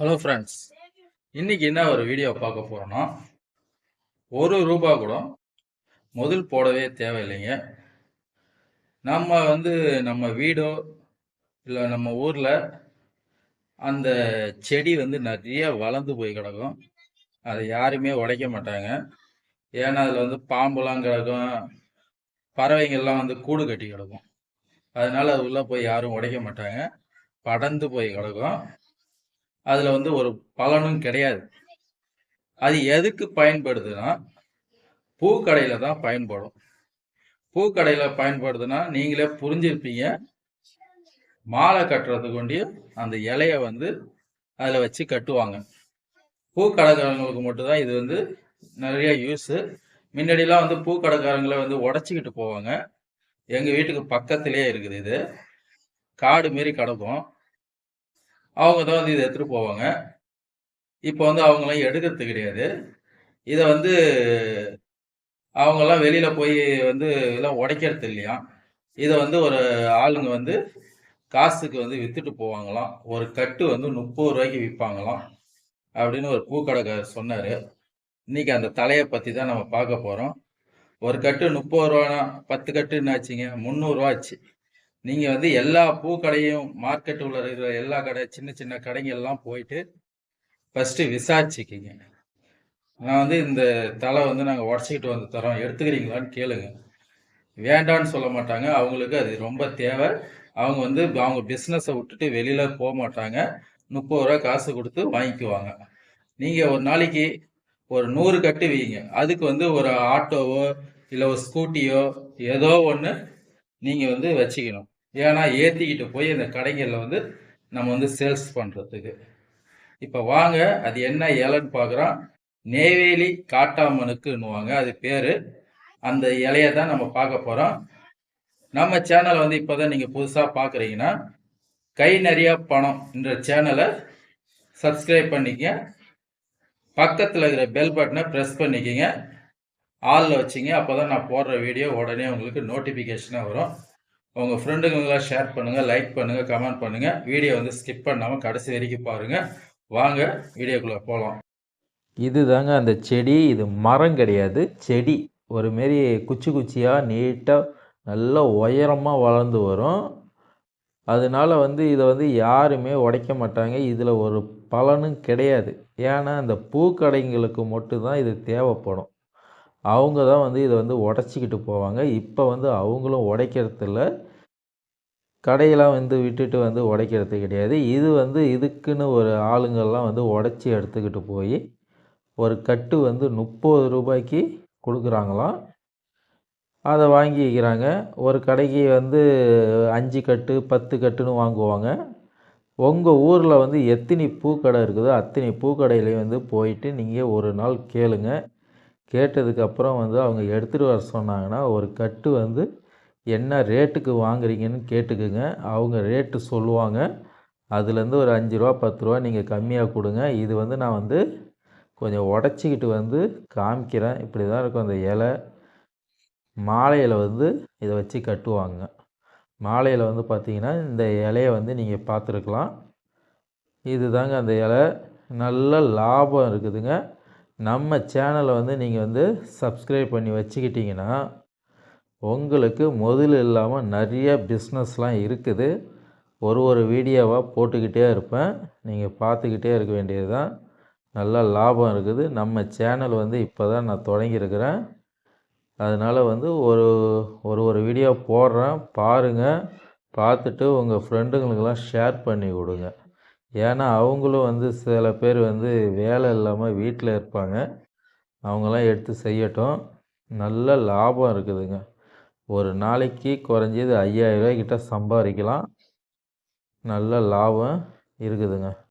Hello friends இன்னைக்கு என்ன ஒரு வீடியோ பார்க்க போறோம்னா ஒரு ரூபா கூட முதல் போடவே தேவையில்லைங்க. நம்ம வந்து நம்ம வீடோ இல்லை நம்ம ஊரில் அந்த செடி வந்து நிறைய வளர்ந்து போய் கிடக்கும். அதை யாருமே உடைக்க மாட்டாங்க. ஏன்னா அதில் வந்து பாம்புலாம் கிடக்கும். பறவைங்கள்லாம் வந்து கூடு கட்டி கிடக்கும். அதனால அது உள்ளே போய் யாரும் உடைக்க மாட்டாங்க. படர்ந்து போய் கிடக்கும். அதில் வந்து ஒரு பலனும் கிடையாது. அது எதுக்கு பயன்படுதுன்னா பூக்கடையில் தான் பயன்படும். பூக்கடையில் பயன்படுதுன்னா நீங்களே புரிஞ்சிருப்பீங்க. மாலை கட்டுறதுக்கு கொண்டு அந்த இலைய வந்து அதில் வச்சு கட்டுவாங்க. பூக்கடைக்காரங்களுக்கு மட்டும்தான் இது வந்து நிறைய யூஸு முன்னாடிலாம் வந்து பூக்கடைக்காரங்களை வந்து உடச்சிக்கிட்டு போவாங்க. எங்கள் வீட்டுக்கு பக்கத்திலே இருக்குது இது. காடு மாரி கிடக்கும். அவங்க தான் வந்து இதை எடுத்துகிட்டு போவாங்க. இப்போ வந்து அவங்களாம் எடுக்கிறது கிடையாது. இதை வந்து அவங்கெல்லாம் வெளியில் போய் வந்து இதெல்லாம் உடைக்கிறது இல்லையா? இதை வந்து ஒரு ஆளுங்க வந்து காசுக்கு வந்து விற்றுட்டு போவாங்களாம். ஒரு கட்டு வந்து முப்பது ரூபாய்க்கு விற்பாங்களாம் அப்படின்னு ஒரு பூக்கடைக்காரர் சொன்னார். இன்னைக்கு அந்த தலையை பற்றி தான் நம்ம பார்க்க போகிறோம் ஒரு கட்டு முப்பது ரூபானா பத்து கட்டு என்னாச்சுங்க முந்நூறுரூவா ஆச்சு. நீங்கள் வந்து எல்லா பூக்கடையும் மார்க்கெட் உள்ள இருக்கிற எல்லா கடை சின்ன சின்ன கடைங்கள்லாம் போயிட்டு ஃபஸ்ட்டு விசாரிச்சுக்கிங்க. நான் வந்து இந்த தலை வந்து நாங்கள் உடச்சிக்கிட்டு வந்து தரோம். எடுத்துக்கிறீங்களான்னு கேளுங்க. வேண்டான்னு சொல்ல மாட்டாங்க. அவங்களுக்கு அது ரொம்ப தேவை. அவங்க வந்து அவங்க பிஸ்னஸை விட்டுட்டு வெளியில் போக மாட்டாங்க. முப்பது ரூபா காசு கொடுத்து வாங்கிக்குவாங்க. நீங்கள் ஒரு நாளைக்கு ஒரு நூறு கட்டு வீங்க. அதுக்கு வந்து ஒரு ஆட்டோவோ இல்லை ஒரு ஸ்கூட்டியோ ஏதோ ஒன்று நீங்கள் வந்து வச்சுக்கணும். ஏன்னா ஏற்றிக்கிட்டு போய் அந்த கடைகளில் வந்து நம்ம வந்து சேல்ஸ் பண்ணுறதுக்கு இப்போ வாங்க அது என்ன இலைன்னு பார்க்குறோம் நெய்வேலி காட்டாமனுக்குன்னுவாங்க அது பேர். அந்த இலையை தான் நம்ம பார்க்க போகிறோம் நம்ம சேனலை வந்து இப்போ தான் நீங்கள் புதுசாக பார்க்குறீங்கன்னா கை நிறையா பணம் என்ற சேனலை சப்ஸ்கிரைப் பண்ணிக்க பக்கத்தில் இருக்கிற பெல் பட்டனை ப்ரெஸ் பண்ணிக்கிங்க. ஆளில் வச்சிங்க அப்போ தான் நான் போடுற வீடியோ உடனே உங்களுக்கு நோட்டிஃபிகேஷனாக வரும். உங்கள் ஃப்ரெண்டுங்களுக்கெல்லாம் ஷேர் பண்ணுங்கள் லைக் பண்ணுங்கள் கமெண்ட் பண்ணுங்கள் வீடியோ வந்து ஸ்கிப் பண்ணாமல் கடைசி வரைக்கும் பாருங்கள் வாங்க வீடியோக்குள்ளே போகலாம் இது தாங்க அந்த செடி. இது மரம் கிடையாது. செடி. ஒரு மாரி குச்சி குச்சியாக நீட்டாக நல்ல உயரமாக வளர்ந்து வரும். அதனால வந்து இதை வந்து யாருமே உடைக்க மாட்டாங்க. இதில் ஒரு பலனும் கிடையாது. ஏன்னா அந்த பூக்கடைங்களுக்கு மட்டும்தான் இது தேவைப்படும். அவங்க தான் வந்து இதை வந்து உடச்சிக்கிட்டு போவாங்க. இப்போ வந்து அவங்களும் உடைக்கிறதில்ல. கடையெல்லாம் வந்து விட்டுட்டு வந்து உடைக்கிறது கிடையாது. இது வந்து இதுக்குன்னு ஒரு ஆளுங்கள்லாம் வந்து உடச்சி எடுத்துக்கிட்டு போய் ஒரு கட்டு வந்து முப்பது ரூபாய்க்கு கொடுக்குறாங்களாம். அதை வாங்கிக்கிறாங்க. ஒரு கடைக்கு வந்து அஞ்சு கட்டு பத்து கட்டுன்னு வாங்குவாங்க. உங்கள் ஊரில் வந்து எத்தனை பூக்கடை இருக்குதோ அத்தனை பூக்கடையிலையும் வந்து போயிட்டு நீங்கள் ஒரு நாள் கேளுங்கள் கேட்டதுக்கப்புறம் வந்து அவங்க எடுத்துகிட்டு வர சொன்னாங்கன்னா ஒரு கட்டு வந்து என்ன ரேட்டுக்கு வாங்குறீங்கன்னு கேட்டுக்குங்க. அவங்க ரேட்டு சொல்லுவாங்க. அதுலேருந்து ஒரு அஞ்சு ரூபா பத்து ரூபா நீங்கள் கம்மியாக கொடுங்க. இது வந்து நான் வந்து கொஞ்சம் உடச்சிக்கிட்டு வந்து காமிக்கிறேன். இப்படி தான் இருக்கும் அந்த இலை. மாலையில் வந்து இதை வச்சு கட்டுவாங்க. மாலையில் வந்து பார்த்திங்கன்னா இந்த இலையை வந்து நீங்கள் பார்த்துருக்கலாம். இது தாங்க அந்த இலை. நல்ல லாபம் இருக்குதுங்க. நம்ம சேனலை வந்து நீங்கள் வந்து சப்ஸ்கிரைப் பண்ணி வச்சுக்கிட்டிங்கன்னா உங்களுக்கு முதல் இல்லாமல் நிறைய பிஸ்னஸ்லாம் இருக்குது. ஒரு ஒரு வீடியோவாக போட்டுக்கிட்டே இருப்பேன். நீங்கள் பார்த்துக்கிட்டே இருக்க வேண்டியது தான் நல்லா லாபம் இருக்குது. நம்ம சேனல் வந்து இப்போ தான் நான் தொடங்கியிருக்கிறேன். அதனால் வந்து ஒரு ஒரு ஒரு வீடியோ போடுறேன். பாருங்கள் பார்த்துட்டு உங்கள் ஃப்ரெண்டுங்களுக்கெல்லாம் ஷேர் பண்ணி கொடுங்க. ஏன்னா அவங்களும் வந்து சில பேர் வந்து வேலை இல்லாமல் வீட்டில் இருப்பாங்க. அவங்களாம் எடுத்து செய்யட்டும். நல்ல லாபம் இருக்குதுங்க. ஒரு நாளைக்கு குறைஞ்சது கிட்ட சம்பாதிக்கலாம். நல்ல லாபம் இருக்குதுங்க.